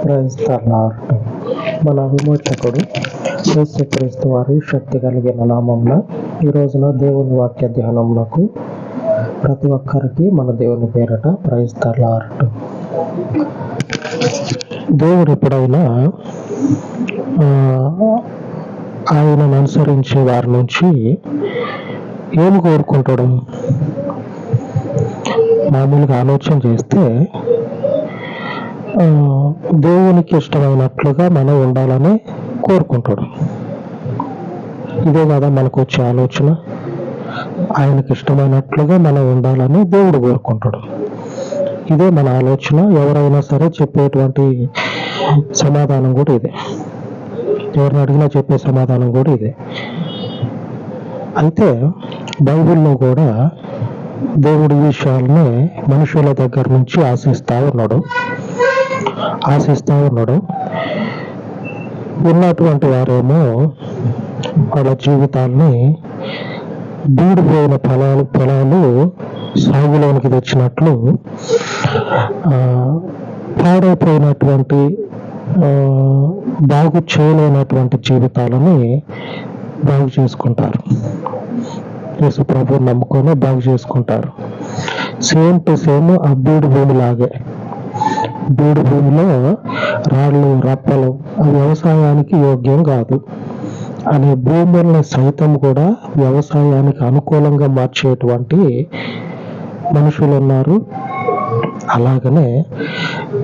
క్రైస్తలార్ట్ మన విమోచకుడు యేసుక్రీస్తు వారి శక్తి కలిగిన నామంలో ఈ రోజున దేవుని వాక్య ధ్యానములకు ప్రతి ఒక్కరికి మన దేవుని పేరట క్రైస్తలార్ట్ దేవుడు ఎప్పుడైనా ఆ, ఆయనను అనుసరించే వారి నుంచి ఏమి కోరుకుంటాడు? మామూలుగా ఆలోచన చేస్తే దేవునికి ఇష్టమైనట్లుగా మనం ఉండాలని కోరుకుంటాడు ఇదే కదా మనకు వచ్చే ఆలోచన. ఆయనకి ఇష్టమైనట్లుగా మనం ఉండాలని దేవుడు కోరుకుంటాడు ఇదే మన ఆలోచన. ఎవరైనా సరే చెప్పేటువంటి సమాధానం కూడా ఇదే. ఎవరిని అడిగినా చెప్పే సమాధానం కూడా ఇదే. అయితే బైబిల్లో కూడా దేవుడి విషయాల్ని మనుషుల దగ్గర నుంచి ఆశిస్తా ఉన్నాడు. ఆశిస్తూ ఉన్నాడు. ఉన్నటువంటి వారేమో వాళ్ళ జీవితాల్ని బీడిపోయిన ఫలాలు పొలాలు సాగులోనికి తెచ్చినట్లు పాడైపోయినటువంటి బాగు చేయలేనటువంటి జీవితాలని బాగు చేసుకుంటారు. యేసు ప్రభు నమ్ముకొని బాగు చేసుకుంటారు. సేమ్ టు సేమ్ ఆ బీడు భూమి లాగే బీడు భూమిలో రాళ్ళు రప్పలు వ్యవసాయానికి యోగ్యం కాదు. అనే భూములను సైతం కూడా వ్యవసాయానికి అనుకూలంగా మార్చేటువంటి మనుషులు ఉన్నారు అలాగనే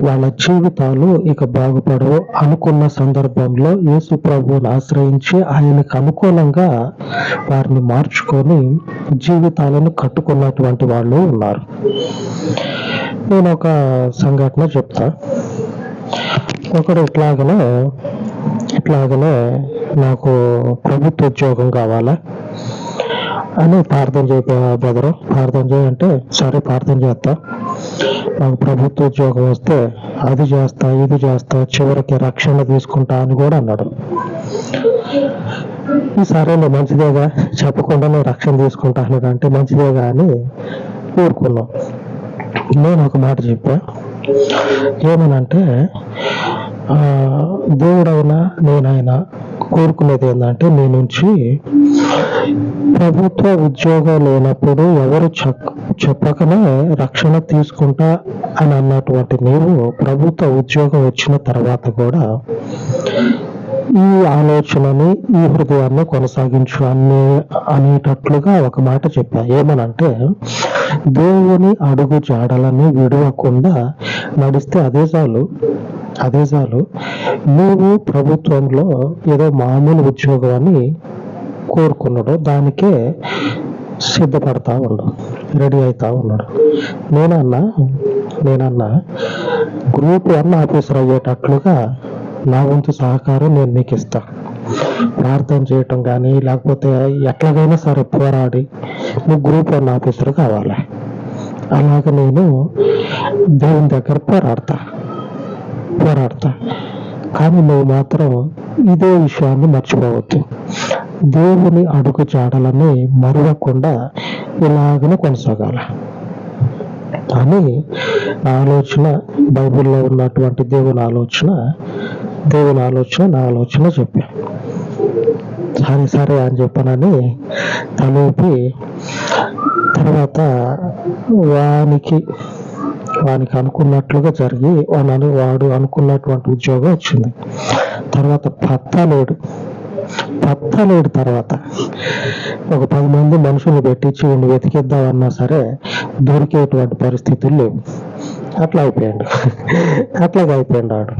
వాళ్ళ జీవితాలు ఇక బాగుపడవు అనుకున్న సందర్భంలో యేసు ప్రభువుని ఆశ్రయించి ఆయనకు అనుకూలంగా వారిని మార్చుకొని జీవితాలను కట్టుకున్నటువంటి వాళ్ళు ఉన్నారు. నేను ఒక సంఘటన చెప్తా. ఒకడు ఇట్లాగనే ఇట్లాగనే నాకు ప్రభుత్వ ఉద్యోగం కావాలా అని ప్రార్థన చేయ బెదరు ప్రార్థన చేయంటే సరే ప్రార్థన చేస్తా. నాకు ప్రభుత్వ ఉద్యోగం వస్తే అది చేస్తా ఇది చేస్తా చివరికి రక్షణ తీసుకుంటా అని కూడా అన్నాడు. ఈ సరేలే మంచిదేగా చెప్పకుండానే రక్షణ తీసుకుంటా అన్నాడు అంటే మంచిదేగా అని ఊరుకున్నాం. నేను ఒక మాట చెప్పా. ఏమనంటే దేవుడవునా దేవుడైనా నేనైనా కోరుకునేది ఏంటంటే నీ నుంచి ప్రభుత్వ ఉద్యోగం లేనప్పుడు ఎవరు చెక్- చెప్పకనే రక్షణ తీసుకుంటా అని అన్నటువంటి నీవు ప్రభుత్వ ఉద్యోగం వచ్చిన తర్వాత కూడా ఈ ఆలోచనని ఈ హృదయాన్ని కొనసాగించు అనే అనేటట్లుగా ఒక మాట చెప్పా. ఏమనంటే దేవుని అడుగు జాడలని విడవకుండా నడిస్తే అదే చాలు అదే చాలు. నువ్వు ప్రభుత్వంలో ఏదో మామూలు ఉద్యోగం అని కోరుకున్నాడు దానికే సిద్ధపడతా ఉన్నాడు రెడీ అవుతా ఉన్నాడు. నేనన్నా నేనన్నా గ్రూప్ వన్ ఆఫీసర్ అయ్యేటట్లుగా నా వంతు సహకారం నేను నీకు ఇస్తా. ప్రార్థన చేయటం కానీ లేకపోతే ఎట్లాగైనా సరే పోరాడి నువ్వు గ్రూప్ వన్ ఆఫీసర్ కావాలి. అలాగ నేను దేవుని దగ్గర పోరాడతా. పోరాడతా. కానీ నువ్వు మాత్రం ఇదే విషయాన్ని మర్చిపోవద్దు. దేవుని అడుగు జాడలని మరవకుండా ఇలాగనే కొనసాగాల. అని ఆలోచన బైబిల్లో ఉన్నటువంటి దేవుని ఆలోచన దేవుని ఆలోచన నా ఆలోచన చెప్పా. సరే సరే అని చెప్పానని తలూపి తర్వాత వానికి వానికి అనుకున్నట్లుగా జరిగి వాడు వాడు అనుకున్నటువంటి ఉద్యోగం వచ్చింది. తర్వాత పత్తా లేడు. తర్వాత. ఒక పది మంది మనుషులు పెట్టించి వెతికిద్దామన్నా సరే దొరికేటువంటి పరిస్థితులు లేవు. అట్లా అయిపోయాడు. అట్లాగే అయిపోయాడు ఆడు.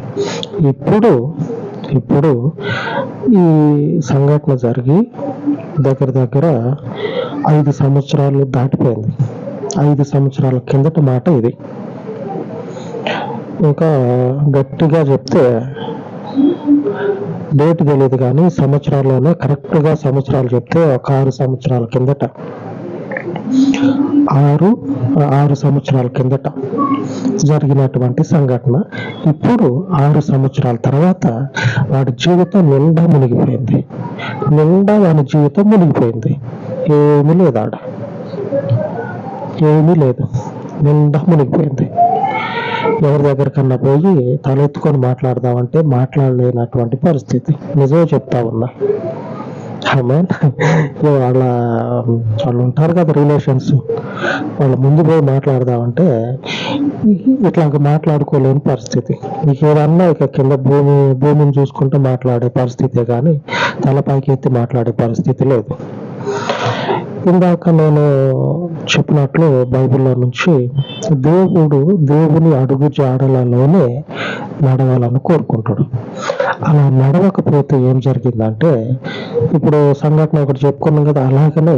ఇప్పుడు ఇప్పుడు ఈ సంఘటన జరిగి దగ్గర దగ్గర ఐదు సంవత్సరాలు దాటిపోయింది. ఐదు సంవత్సరాల కిందట మాట ఇది. ఇంకా గట్టిగా చెప్తే డేట్ తెలియదు కానీ సంవత్సరాల్లోనే కరెక్ట్గా సంవత్సరాలు చెప్తే ఒక ఆరు సంవత్సరాల కిందట ఆరు ఆరు సంవత్సరాల కిందట జరిగినటువంటి సంఘటన. ఇప్పుడు ఆరు సంవత్సరాల తర్వాత వాడి జీవితం నిండా మునిగిపోయింది. నిండా వాడి జీవితం మునిగిపోయింది. ఏమీ లేదు ఆడ. ఏమీ లేదు. నిండా మునిగిపోయింది. ఎవరి దగ్గరకన్నా పోయి తలెత్తుకొని మాట్లాడదామంటే మాట్లాడలేనటువంటి పరిస్థితి. నిజమే చెప్తా ఉన్నా. వాళ్ళ వాళ్ళు ఉంటారు కదా రిలేషన్స్ వాళ్ళ ముందు పోయి మాట్లాడదామంటే ఇట్లా మాట్లాడుకోలేని పరిస్థితి. నీకు ఏదన్నా ఇక కింద భూమి భూమిని చూసుకుంటూ మాట్లాడే పరిస్థితే కానీ తలపైకి ఎత్తి మాట్లాడే పరిస్థితి లేదు. ఇందాక నేను చెప్పినట్లు బైబిల్లో నుంచి దేవుడు దేవుని అడుగు జాడలలోనే నడవాలని కోరుకుంటాడు. అలా నడవకపోతే ఏం జరిగిందంటే ఇప్పుడు సంఘటన ఒకటి చెప్పుకున్నాం కదా అలాగనే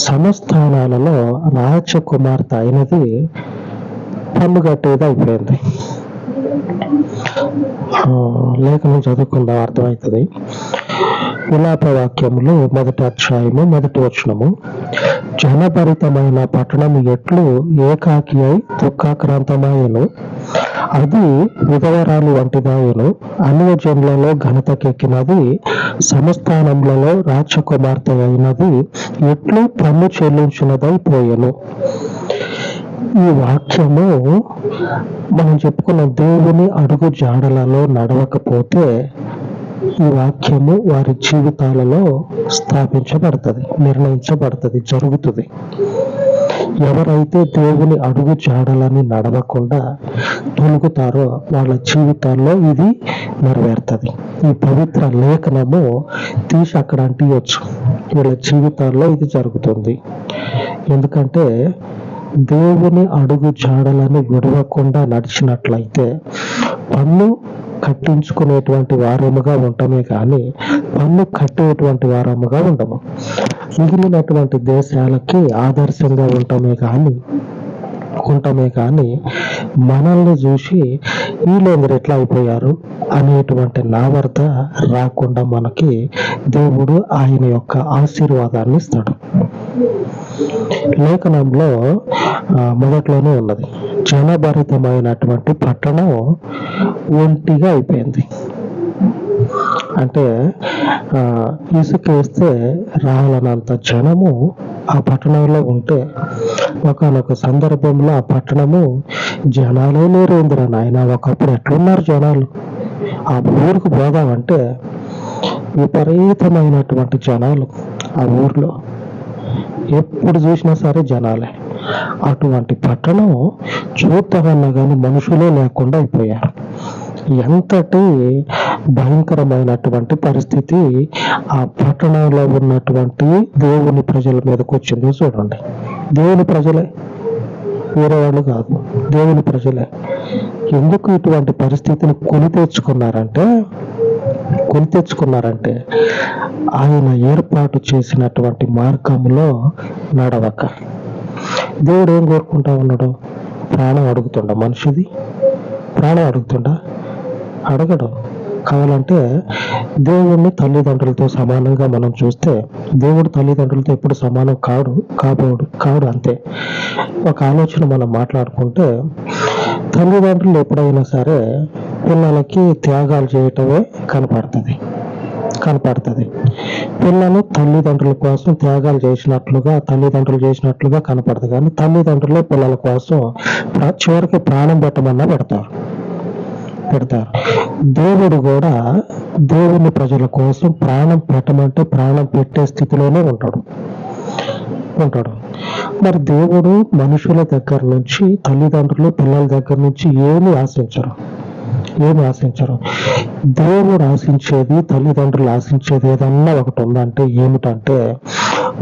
సమస్థానాలలో రాజకుమార్తె అయినది పన్ను కట్టేది అయిపోయింది. లేఖనం చదువుకుందాం అర్థమవుతుంది. విలాపవాక్యములు మొదటి అధ్యాయము మొదటి వచనము. జనభరితమైన పట్టణము ఎట్లు ఏకాకి అయి దుఃఖాక్రాంతమాయను. అది విధవరాలు వంటిదాయను. అన్యజనులలో ఘనతకెక్కినది సమస్థానములలో రాజకుమార్తె అయినది ఎట్లు పన్ను చెల్లించినదైపోయెను ఈ వాక్యము మనం చెప్పుకున్న దేవుని అడుగు జాడలలో నడవకపోతే ఈ వాక్యము వారి జీవితాలలో స్థాపించబడుతుంది నిర్ణయించబడుతుంది జరుగుతుంది. ఎవరైతే దేవుని అడుగు జాడలని నడవకుండా తొలుగుతారో వాళ్ళ జీవితాల్లో ఇది నెరవేరుతుంది. ఈ పవిత్ర లేఖనము తీసి అక్కడ అంటియొచ్చు. వీళ్ళ జీవితాల్లో ఇది జరుగుతుంది. ఎందుకంటే దేవుని అడుగు జాడలను విడవకుండా నడిచినట్లయితే పన్ను కట్టించుకునేటువంటి వారముగా ఉండమే కానీ పన్ను కట్టేటువంటి వారముగా ఉండము. మిగిలినటువంటి దేశాలకి ఆదర్శంగా ఉండమే కానీ ఉండటమే కానీ మనల్ని చూసి వీళ్ళందరూ ఎట్లా అయిపోయారు? అనేటువంటి నావర్త రాకుండా మనకి దేవుడు ఆయన యొక్క ఆశీర్వాదాన్ని ఇస్తాడు. లేఖనంలో ఆ, మొదట్లోనే ఉన్నది. జనభరితమైనటువంటి పట్టణం ఒంటిగా అయిపోయింది. అంటే ఇసుకేస్తే ఇసుక రావాలన్నంత జనము ఆ పట్టణంలో ఉంటే ఒకనొక సందర్భంలో ఆ పట్టణము జనాలే లేరు ఇందిరా నాయన. ఒకప్పుడు ఎట్లున్నారు జనాలు? ఆ ఊరికి పోదామంటే విపరీతమైనటువంటి జనాలు ఆ ఊర్లో. ఎప్పుడు చూసినా సరే జనాలే. అటువంటి పట్టణం చూద్దామన్నా కానీ మనుషులే లేకుండా అయిపోయారు. ఎంతటి భయంకరమైనటువంటి పరిస్థితి ఆ పట్టణంలో ఉన్నటువంటి దేవుని ప్రజల మీదకి వచ్చిందో చూడండి. దేవుని ప్రజలే. వేరే వాళ్ళు కాదు. దేవుని ప్రజలే. ఎందుకు ఇటువంటి పరిస్థితిని కొని తెచ్చుకున్నారంటే కొని తెచ్చుకున్నారంటే ఆయన ఏర్పాటు చేసినటువంటి మార్గంలో నడవక. దేవుడు ఏం కోరుకుంటా ఉన్నాడు ప్రాణం అడుగుతుండ మనిషిది? ప్రాణం అడుగుతుండా? అడగడు. కావాలంటే దేవుడిని తల్లిదండ్రులతో సమానంగా మనం చూస్తే దేవుడు తల్లిదండ్రులతో ఎప్పుడు సమానం కాడు కాబోడు కాడు అంతే. ఒక ఆలోచన మనం మాట్లాడుకుంటే తల్లిదండ్రులు ఎప్పుడైనా సరే పిల్లలకి త్యాగాలు చేయటమే కనపడుతుంది. కనపడుతుంది. పిల్లలు తల్లిదండ్రుల కోసం త్యాగాలు చేసినట్లుగా తల్లిదండ్రులు చేసినట్లుగా కనపడదు. కానీ తల్లిదండ్రులు పిల్లల కోసం చివరికి ప్రాణం పెట్టమన్నా పెడతారు. పెడతారు. దేవుడు కూడా దేవుని ప్రజల కోసం ప్రాణం పెట్టమంటే ప్రాణం పెట్టే స్థితిలోనే ఉంటాడు. ఉంటాడు. మరి దేవుడు మనుషుల దగ్గర నుంచి తల్లిదండ్రులు పిల్లల దగ్గర నుంచి ఏమి ఆశించరు. ఏమి ఆశించరు? దేవుడు ఆశించేది తల్లిదండ్రులు ఆశించేది ఏదన్నా ఒకటి ఉందంటే ఏమిటంటే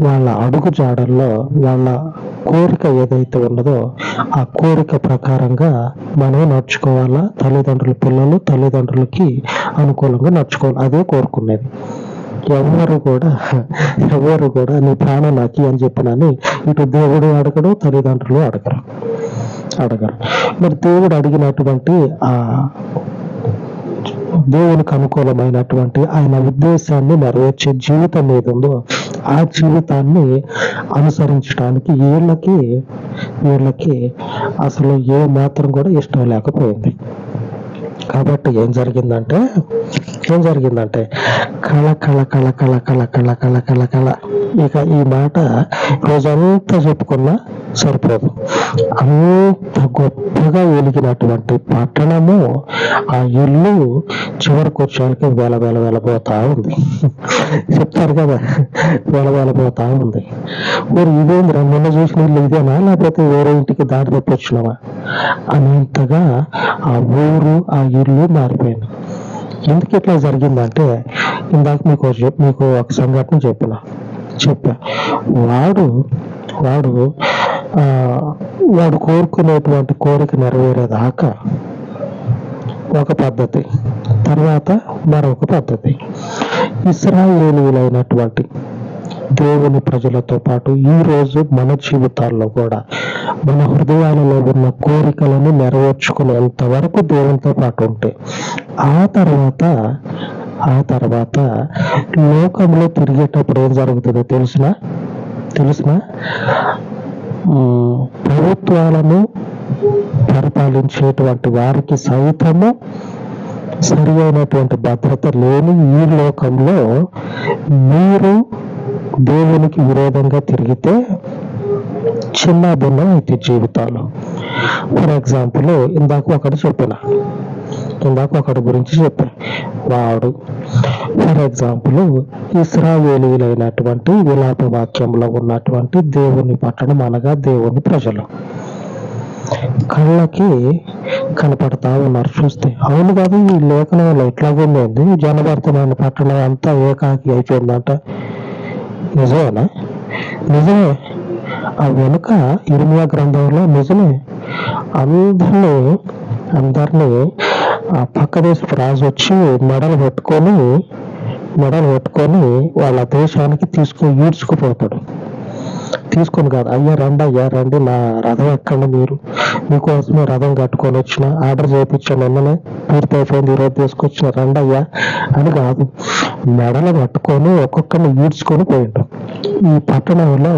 వాళ్ళ అడుగు జాడల్లో వాళ్ళ కోరిక ఏదైతే ఉన్నదో ఆ కోరిక ప్రకారంగా మనం నడుచుకోవాలా? తల్లిదండ్రుల పిల్లలు తల్లిదండ్రులకి అనుకూలంగా నడుచుకోవాలి. అదే కోరుకునేది. ఎవరు కూడా ఎవరు కూడా నీ ప్రాణం నాకి అని చెప్పినని ఇటు దేవుడు అడగడు తల్లిదండ్రులు అడగరు. అడగరు మరి దేవుడు అడిగినటువంటి ఆ దేవునికి అనుకూలమైనటువంటి ఆయన ఉద్దేశాన్ని నెరవేర్చే జీవితం ఏది ఉందో ఆ జీవితాన్ని అనుసరించడానికి వీళ్ళకి వీళ్ళకి అసలు ఏ మాత్రం కూడా ఇష్టం లేకపోయింది. కాబట్టి ఏం జరిగిందంటే ఏం జరిగిందంటే కళ కళ కళ కళ కళ కళ కళ కళ కళ ఇక ఈ మాట రోజంతా చెప్పుకున్నా సరిపోదు. అంత గొప్పగా వెలిగినటువంటి పట్టణము ఆ ఇల్లు చివరికి వచ్చేసరికి వేల వేల వేలపోతా ఉంది. చెప్తారు కదా వేల వేలపోతా ఉంది. మరి ఇదేంద్రా నిన్న చూసిన ఇల్లు ఇదేనా? లేకపోతే వేరే ఇంటికి దారి తప్పి వచ్చినావా అనేంతగా ఆ ఊరు ఆ ఇల్లు మారిపోయింది. ఎందుకు ఇట్లా జరిగిందంటే ఇందాక మీకు చెప్- మీకు ఒక సంఘటన చెప్పిన. చెప్పా. వాడు వాడు వాడు కోరుకునేటువంటి కోరిక నెరవేరేదాకా ఒక పద్ధతి తర్వాత మరొక పద్ధతి. ఇస్రాయేలీలైనటువంటి దేవుని ప్రజలతో పాటు ఈ రోజు మన జీవితాల్లో కూడా మన హృదయాలలో ఉన్న కోరికలను నెరవేర్చుకునేంత వరకు దేవునితో పాటు ఉంటే ఆ తర్వాత ఆ తర్వాత లోకంలో తిరిగేటప్పుడు ఏం జరుగుతుందో తెలుసిన? తెలుసిన? ప్రభుత్వాలను పరిపాలించేటువంటి వారికి సైతము సరి అయినటువంటి భద్రత లేని ఈ లోకంలో మీరు దేవునికి విరోధంగా తిరిగితే చిన్న భిన్నం అయితే జీవితాలు. ఫర్ ఎగ్జాంపుల్ ఇందాక ఒకటి చెప్పిన ఇందాక ఒకటి గురించి చెప్పాను. వాడు ఫర్ ఎగ్జాంపుల్ ఇస్రావేలీలైనటువంటి విలాప వాక్యంలో ఉన్నటువంటి దేవుని పట్టణం అనగా దేవుని ప్రజలు. కళ్ళకి కనపడతా ఉన్నారు చూస్తే. అవును కాదు ఈ లేఖనంలో ఎట్లాగుంది జనభర్తమైన పట్టణం అంతా ఏకాకి అయిపోయిందంట. నిజమేనా? నిజమే. ఆ వెనుక ఇరుమియా గ్రంథంలో నిజమే. అందరినీ అందరినీ ఆ పక్క దేశపు రాజు వచ్చి మెడలు పెట్టుకొని మెడలు పెట్టుకొని వాళ్ళ దేశానికి తీసుకొని ఈడ్చుకుపోతాడు. తీసుకొని కాదు అయ్యా రండి అయ్యా రండి నా రథం ఎక్కండి మీరు. మీకోసమే రథం కట్టుకొని వచ్చిన ఆర్డర్ చేయించాను నిన్ననే పూర్తి అయిపోయింది ఈరోజు తీసుకొచ్చిన రండి అయ్యా అని కాదు. మెడలు పట్టుకొని ఒక్కొక్కరిని ఈడ్చుకొని పోయిండు. ఈ పట్టణంలో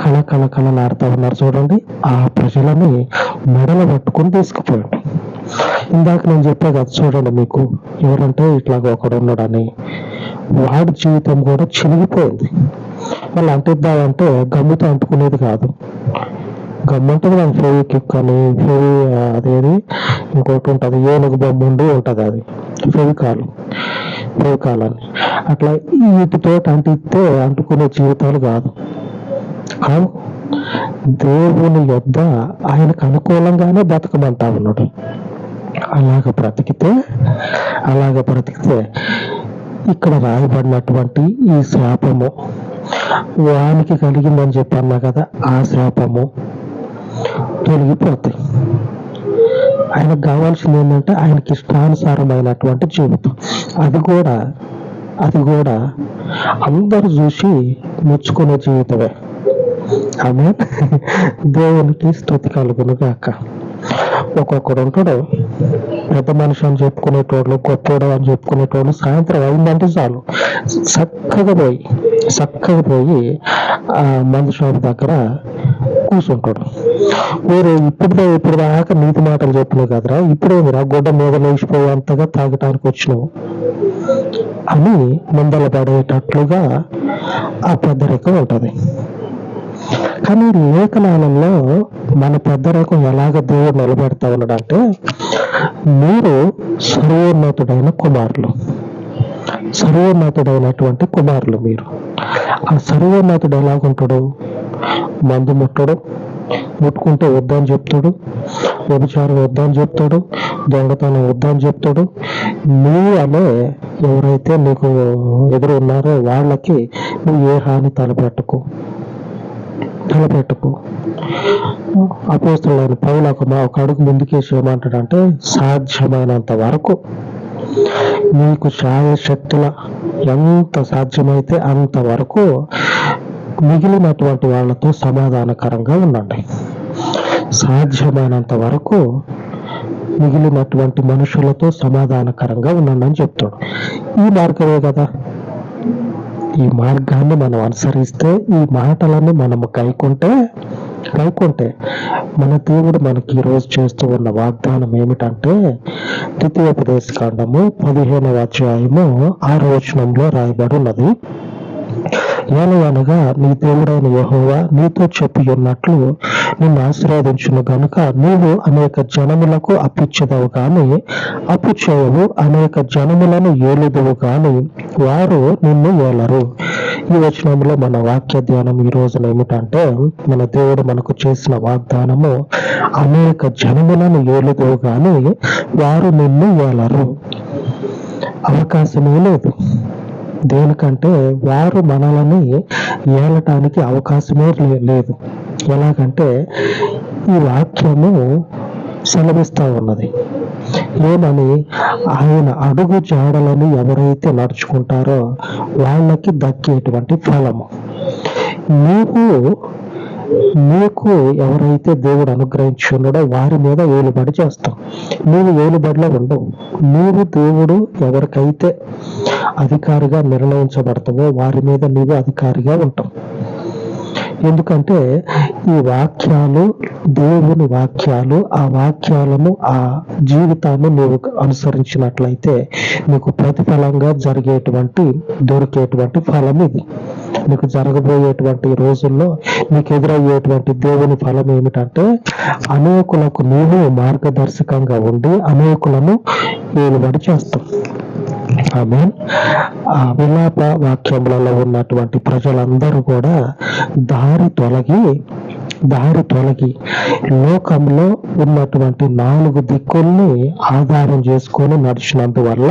కళ కళ కళలాడుతూ ఉన్నారు చూడండి. ఆ ప్రజలని మెడలు పట్టుకొని తీసుకుపోయిండు. ఇందాక నేను చెప్పా కదా చూడండి మీకు ఎవరంటే ఇట్లాగ ఒకడు ఉన్నాడని. వాడి జీవితం కూడా చినిగిపోయింది. వాళ్ళు అంటిద్దామంటే గమ్ముతో అంటుకునేది కాదు. గమ్ము ఉంటుంది కదా కిక్ అని ఫెవి అదేది ఇంకోటి ఉంటుంది ఏనుగు బొమ్మ ఉండి ఉంటుంది అది. ఫెవికాల్ ఫెవికాల్ అని. అట్లా వీటితో అంటిస్తే అంటుకునే జీవితాలు కాదు. కాదు దేవుని యొద్ద ఆయనకు అనుకూలంగానే బతకమంటా ఉన్నాడు. అలాగ బ్రతికితే అలాగ బ్రతికితే ఇక్కడ రాయబడినటువంటి ఈ శాపము వానికి కలిగిందని చెప్పన్నా కదా ఆ శాపము తొలగిపోతాయి. ఆయనకు కావాల్సింది ఏంటంటే ఆయనకి ఇష్టానుసారమైనటువంటి జీవితం. అది కూడా అది కూడా అందరు చూసి మెచ్చుకునే జీవితమే. ఆమె దేవునికి స్థుతి కలుగును గాక. ఒక్కొక్కడు ఉంటాడు పెద్ద మనిషి అని చెప్పుకునేటోళ్ళు గొప్పోడు అని చెప్పుకునేటోళ్ళు సాయంత్రం అయిందంటే చాలు. చక్కగా పోయి చక్కగా పోయి ఆ మందు షాప్ దగ్గర కూర్చుంటాడు. మీరు ఇప్పుడు ఇప్పుడు దాకా నీతి మాటలు చెప్పినావు కదరా ఇప్పుడేమిరా గుడ్డ మీద లేచిపోయి అంతగా తాగటానికి వచ్చినావు అని ముందల పడేటట్లుగా ఆ పెద్దరికం ఉంటుంది. కానీ లేఖనాలలో మన పెద్దరికం ఎలాగ దేవుడు నిలబెడతా ఉన్నాడంటే మీరు సర్వోన్నతుడైన కుమారులు. సర్వోన్నతుడైనటువంటి కుమారులు మీరు. ఆ సర్వోన్నతుడు ఎలాగుంటాడు? మందు ముట్టడు ముట్టుకుంటే వద్దని చెప్తాడు వ్యభిచారం వద్దని చెప్తాడు దొంగతనం వద్దని చెప్తాడు. నీ అనే ఎవరైతే నీకు ఎదురు ఉన్నారో వాళ్ళకి నువ్వు ఏ హాని తలపెట్టకు. నిలబెట్టుకు. అపోస్తులైన పౌలకు మా ఒక అడుగు ముందుకేసి ఏమంటాడంటే సాధ్యమైనంత వరకు మీకు శక్తుల ఎంత సాధ్యమైతే అంతవరకు మిగిలినటువంటి వాళ్ళతో సమాధానకరంగా ఉండండి. సాధ్యమైనంత వరకు మిగిలినటువంటి మనుషులతో సమాధానకరంగా ఉండండి అని చెప్తాడు ఈ మార్గమే కదా. ఈ మార్గాన్ని మనం అనుసరిస్తే ఈ మాటలను మనము కైకుంటే కైకుంటే మన దేవుడు మనకి ఈరోజు చేస్తూ ఉన్న వాగ్దానం ఏమిటంటే ద్వితీయోపదేశ కాండము పదిహేనవ అధ్యాయము ఆరు వచనంలో రాయబడి ఉన్నది. ఏలయనగా నీ దేవుడైన యహోవా నీతో చెప్పి ఉన్నట్లు నిన్ను ఆశీర్వదించును గనుక నీవు అనేక జనములకు అప్పిచ్చేదవు కానీ అప్పు చేయవు అనేక జనములను ఏలుదువు కానీ వారు నిన్ను ఏలరు. ఈ వచనంలో మన వాక్య ధ్యానం ఈ రోజున ఏమిటంటే మన దేవుడు మనకు చేసిన వాగ్దానము అనేక జనములను ఏలుదువు కానీ వారు నిన్ను ఏలరు. అవకాశమే లేదు. దేనికంటే వారు మనలని ఏలటానికి అవకాశమే లే- లేదు. ఎలాగంటే ఈ వాక్యము సెలవిస్తూ ఉన్నది. ఏమని? ఆయన అడుగు జాడలను ఎవరైతే నడుచుకుంటారో వాళ్ళకి దక్కేటువంటి ఫలము. నీవు నీకు ఎవరైతే దేవుడు అనుగ్రహించున్నాడో వారి మీద ఏలుబడి చేస్తాం నీవు ఏలుబడిలో ఉండవు. నీవు దేవుడు ఎవరికైతే అధికారిగా నిర్ణయించబడతావో వారి మీద నీవు అధికారిగా ఉంటావు. ఎందుకంటే ఈ వాక్యాలు దేవుని వాక్యాలు ఆ వాక్యాలను ఆ జీవితాన్ని నీవు అనుసరించినట్లయితే నీకు ప్రతిఫలంగా జరిగేటువంటి దొరికేటువంటి ఫలం ఇది. నీకు జరగబోయేటువంటి రోజుల్లో నీకు ఎదురయ్యేటువంటి దేవుని ఫలం ఏమిటంటే అనేకులకు నీవు మార్గదర్శకంగా ఉండి అనేకులను ఏలుబడి చేస్తావు. ఆమె ఆ విలాప వాక్యములలో ఉన్నటువంటి ప్రజలందరూ కూడా దారి తొలగి దారి తొలగి లోకంలో ఉన్నటువంటి నాలుగు దిక్కుల్ని ఆధారం చేసుకొని నడిచినందువల్ల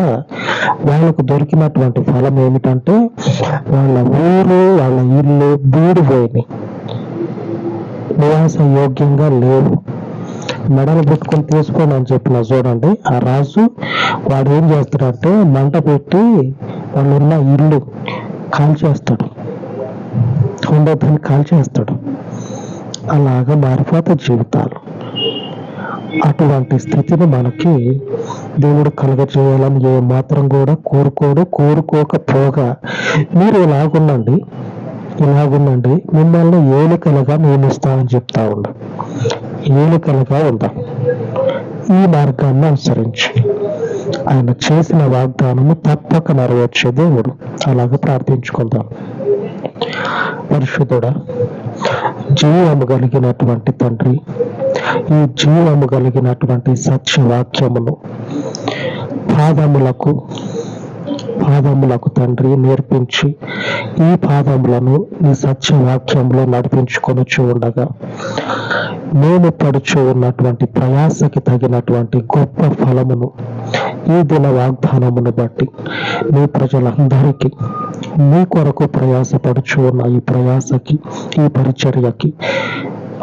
వాళ్ళకు దొరికినటువంటి ఫలం ఏమిటంటే వాళ్ళ ఊరు వాళ్ళ ఇల్లు బీడిపోయినాయి నివాస యోగ్యంగా లేవు. మెడలు పెట్టుకొని తీసుకోండి అని చెప్పిన చూడండి ఆ రాజు వాడు ఏం చేస్తాడంటే మంట పెట్టి వాళ్ళు ఉన్న ఇల్లు కాల్చేస్తాడు. ఉండేదాన్ని కాల్చేస్తాడు. అలాగా మారిపోత జీవితాలు. అటువంటి స్థితిని మనకి దేవుడు కలగజేయాలని ఏ మాత్రం కూడా కోరుకోడు కోరుకోకపోగా మీరు ఇలాగుండండి ఇలాగుండండి. మిమ్మల్ని ఏలికలుగా నియమిస్తామని చెప్తా ఉండు. ఏలికలుగా ఉందాం ఈ మార్గాన్ని అనుసరించి. ఆయన చేసిన వాగ్దానము తప్పక నెరవేర్చే దేవుడు. అలాగే ప్రార్థించుకుందాం. పరిశుద్ధుడా జీవము కలిగినటువంటి తండ్రి ఈ జీవము కలిగినటువంటి సత్యవాక్యమును పాదములకు పాదములకు తండ్రి నేర్పించి ఈ పాదములను నీ సత్యవాక్యంలో నడిపించుకొని ఉండగా మేము పడుచు ఉన్నటువంటి ప్రయాసకి తగినటువంటి గొప్ప ఫలమును ఈ దిన వాగ్దానమును బట్టి మీ ప్రజలందరికీ మీ కొరకు ప్రయాసపడుచు ఉన్న ఈ ప్రయాసకి ఈ పరిచర్యకి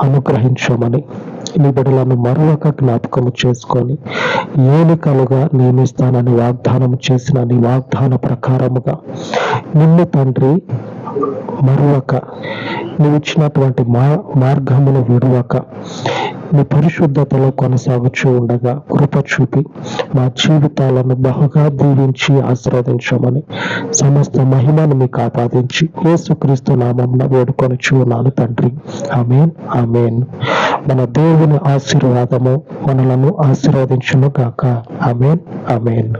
అనుగ్రహించమని నీ బిడ్డలను మరొక జ్ఞాపకము చేసుకొని ఏలికలుగా నియమిస్తానని వాగ్దానం చేసిన నీ వాగ్దాన ప్రకారముగా నిన్ను తండ్రి మరొక నువ్వు ఇచ్చినటువంటి మా మార్గమును విడువక నీ పరిశుద్ధతలో కొనసాగుచూ ఉండగా కృప చూపి మా జీవితాలను బహుగా దీవించి ఆశీర్వదించమని సమస్త మహిమను మీకు ఆపాదించి యేసుక్రీస్తు నామంన వేడుకొని చూనాను తండ్రి. Amen amen. మన దేవుని ఆశీర్వాదము మనలను ఆశీర్వదించును గాక. Amen amen.